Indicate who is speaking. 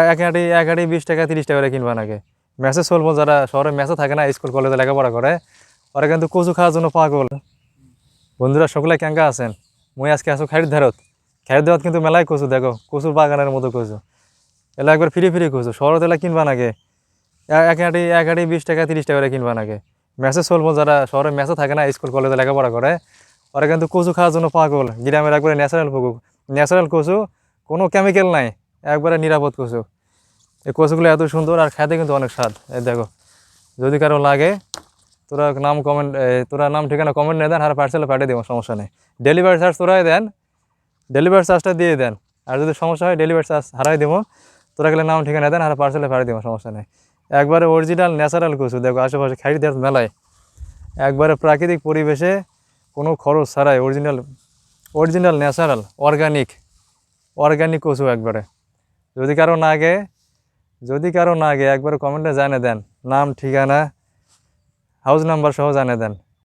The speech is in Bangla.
Speaker 1: এক হাঁটি এক হাঁটি বিশ টাকা, তিরিশ টাকা করে কিনবা নাকি? মেসে চলবো, যারা শহরে মেসে থাকে না, স্কুল, কলেজে লেখাপড়া করে, ওরা কিন্তু কচু খাওয়ার জন্য পাগল। বন্ধুরা, সকলে ক্যাঙ্কা আছেন? মুই আজকে আসো খাইর ধারত। খাইর ধারত কিন্তু মেলায় কচু, দেখো, কচুর বাগানের মতো কচু। এলা একবার ফিরে ফিরে কচু শহরত এলা কিনবা নাকি? এক হাঁটি এক হাঁটি বিশ টাকা, তিরিশ টাকা করে কিনবা নাকি? মেসে চলবো, যারা শহরে মেসে থাকে না, স্কুল, কলেজে লেখাপড়া করে, ওরা কিন্তু কচু খাওয়ার জন্য পাগল। গ্রামের একবারে ন্যাচারাল পুকু ন্যাচারাল কচু, কোনো কেমিক্যাল নাই। একবারে নিরাপদ কচু। এই কচুগুলো এত সুন্দর আর খেতে কিন্তু অনেক স্বাদ। এই দেখো, যদি কারও লাগে, তোরা নাম কমেন্ট তোরা নাম ঠিকানা কমেন্ট নিয়ে দেন আর পার্সেলে পাঠিয়ে দেবো, সমস্যা নেই। ডেলিভারি চার্জ তোরাই দেন ডেলিভারি চার্জটা দিয়ে দেন। আর যদি সমস্যা হয় ডেলিভারি চার্জ হারাই দেবো। তোরা গেলে নাম ঠিকানা দেন আর পার্সেলে পাঠিয়ে দেবো, সমস্যা নেই। একবারে অরিজিনাল ন্যাচারাল কচু, দেখো আশেপাশে খাই দেওয়ার মেলায়। একবারে প্রাকৃতিক পরিবেশে কোনো খরচ ছাড়াই original original natural organic organic কচু একবারে। যদি কারও না আগে, যদি কারও না গে একবার কমেন্টে জানিয়ে দেন। নাম, ঠিকানা হাউস নাম্বার সহ জানিয়ে দেন।